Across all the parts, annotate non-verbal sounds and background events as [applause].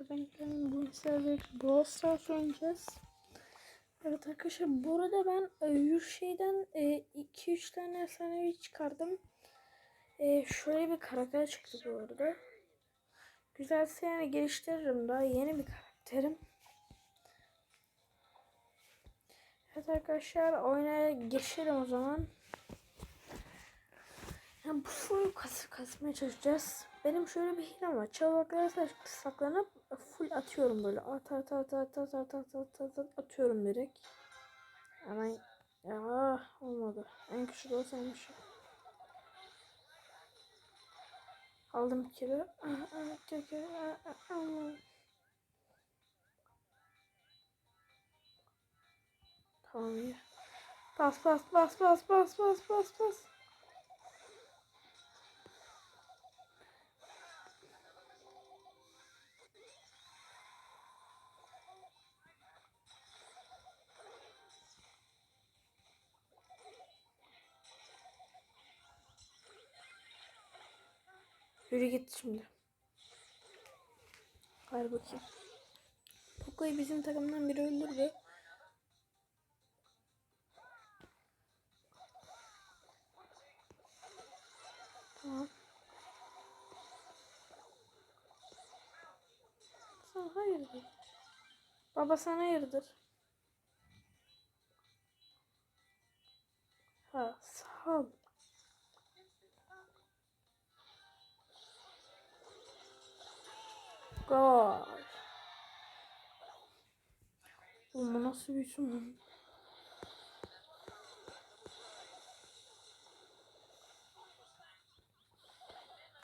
ben kendim bu server Brawl Stars oynayacağız. Evet arkadaşlar bu arada ben e, yurt şeyden 2-3 tane efsanevi çıkardım. E, şöyle bir karakter çıktı bu arada. Güzelse yani geliştiririm daha yeni bir karakterim. Evet arkadaşlar oyuna geçelim o zaman. Yani bu full kas kasmaya çalışacağız. Benim şöyle bir hilem var. Çalaklara saklanıp full atıyorum böyle. At at at at at at at at at at atıyorum direkt. Ama ya olmadı. En küçük olsaymış. Aldım bir kere. Tamam iyi. Bas bas bas bas bas bas bas bas. Yürü git şimdi. Hayır bakayım. Poco'yu bizim takımdan biri öldürdü. Tamam. Sen hayırdır? Baba sen hayırdır? Ha sağ ol. Gol. Bu nasıl bir lan?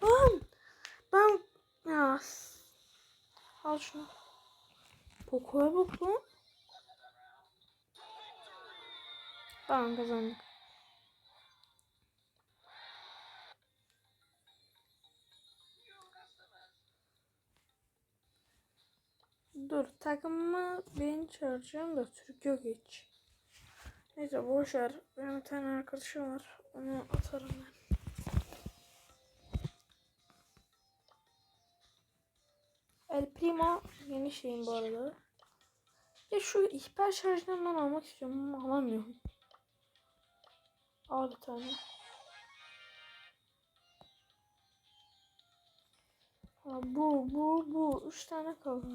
Lan! Ben... Ya... Al şunu. Poco'ya bak lan. Tamam kazandık. Dur takımımı ben çağıracağım da Türk yok hiç. Neyse boş ver. Benim bir tane arkadaşım var. Onu atarım ben. El Primo yeni şeyim bu arada. Ya şu ihbar şarjından ben almak istiyorum ama alamıyorum. Al bir tane. Ha, bu bu bu. Üç tane kaldı.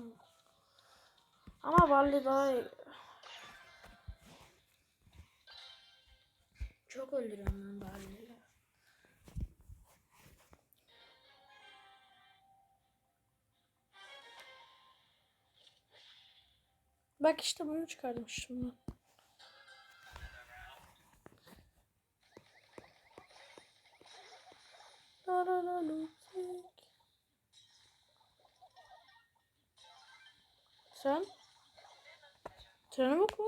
Ama Barley daha iyi. Çok öldürüyorum ben Barley'le. Bak işte bunu. La la la lutek. Sen? Trene bak mı?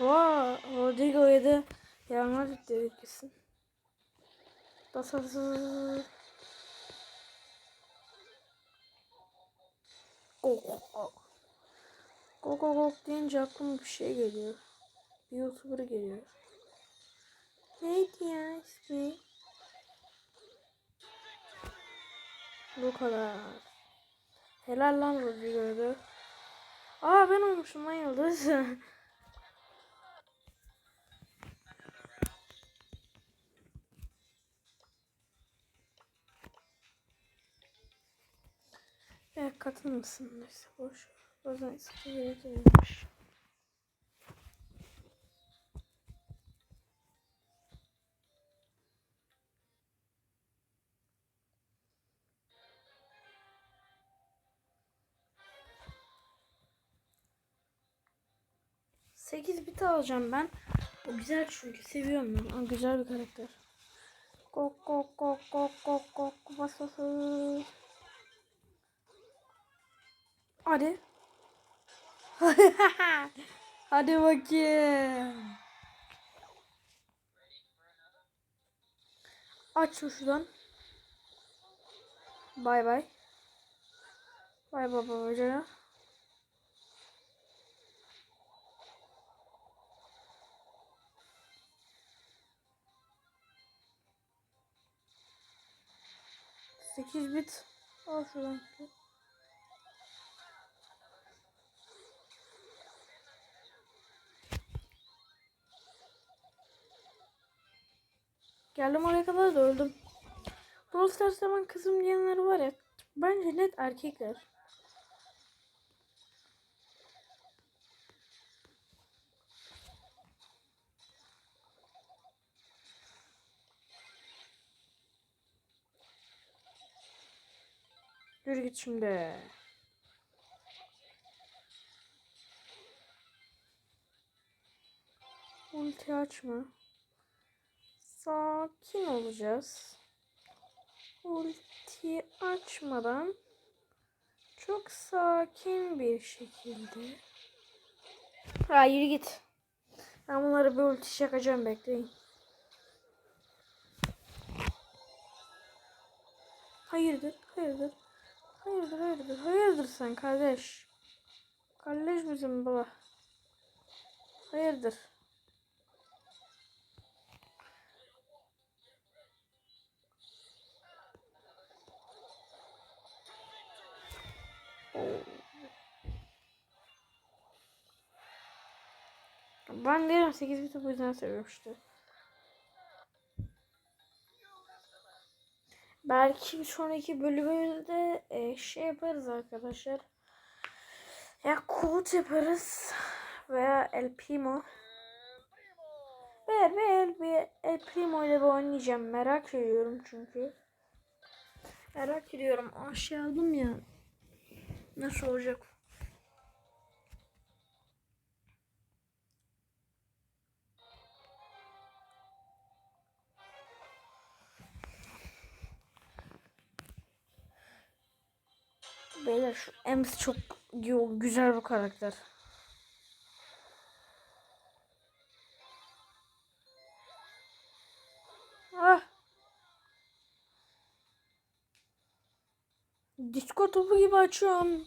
Vaa, Rodrigo yedi. Yanmaz etti kesin. Bas bas bas. Gok gok deyince aklıma bir şey geliyor. Bir YouTuber geliyor. Neydi ya ismi? Bu kadar. Helal lan Rodrigo'ya Müslüman yıldız. [laughs] Ya katılmasın neyse boş. Bazen sıkı gerekirmiş. 8 bit alacağım ben. O güzel çünkü seviyorum ben. O güzel bir karakter. Kok kok kok kok kok kok bas bas. Hadi. [laughs] Hadi bakayım. Aç şuradan. Bay bay. Bay baba hocam. 8 bit. Al şuradan. Geldim oraya kadar da öldüm. Brawl Stars'ta ben kızım diyenler var ya. Bence net erkekler. Yürü git şimdi. Ulti açma. Sakin olacağız. Ulti açmadan çok sakin bir şekilde. Hayır git. Ben bunları bir ulti çakacağım bekleyin. Hayırdır, hayırdır. Hayırdır, hayırdır. Hayırdır sen kardeş. Kardeş misin baba? Hayırdır. Ben de 8 bit bu yüzden seviyorum işte. Belki bir sonraki bölümümüzde e, şey yaparız arkadaşlar. Ya kod yaparız veya El Primo. Ve bir bir El Primo ile bir oynayacağım. Merak ediyorum çünkü. Merak ediyorum. Aşağı aldım ya. Nasıl olacak? Beyler şu Ems çok güzel bir karakter. Ah. Disco topu gibi açıyorum.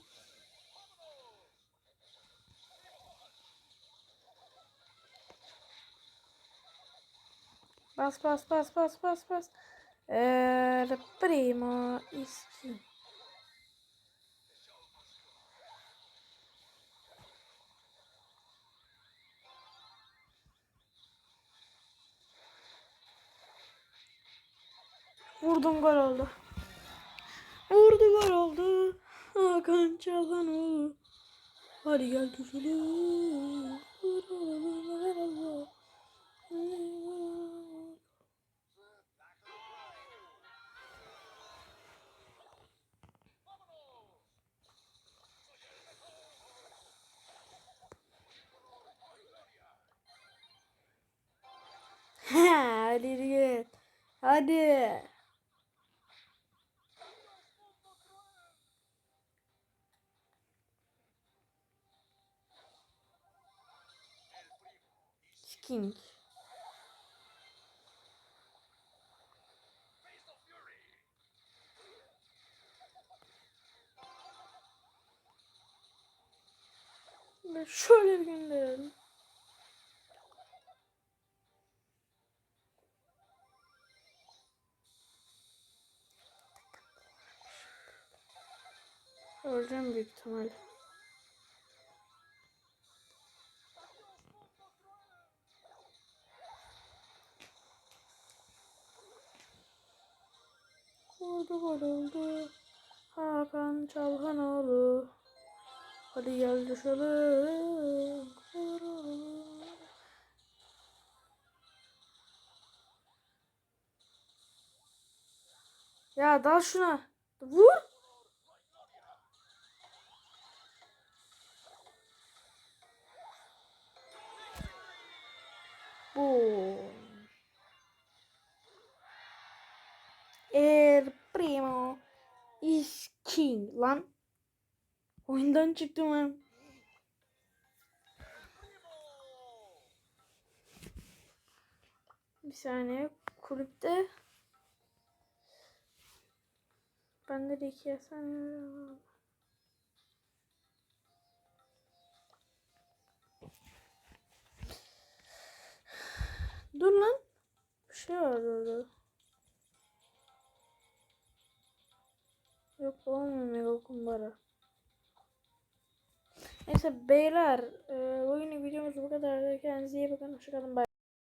Bas bas bas bas bas bas. Eee primo iski. Vurdum gol oldu. Vurdu gol oldu. Hakan Çalhanoğlu. Hadi gel düşelim. [laughs] Hadi git. Hadi. King. Ve şöyle bir gönderelim. Öleceğim büyük ihtimal. Oldu oldu. Hakan Çalhanoğlu. Hadi gel düşelim. Ya dal şuna. Vur. Bu. El primo is king lan. Oyundan çıktım ben. Bir saniye kulüpte bende de iki var. Dur lan. Bir şey var orada. Kumbara. Neyse beyler e, bugünlük videomuz bu kadar. Kendinize iyi bakın. Hoşçakalın. Bye.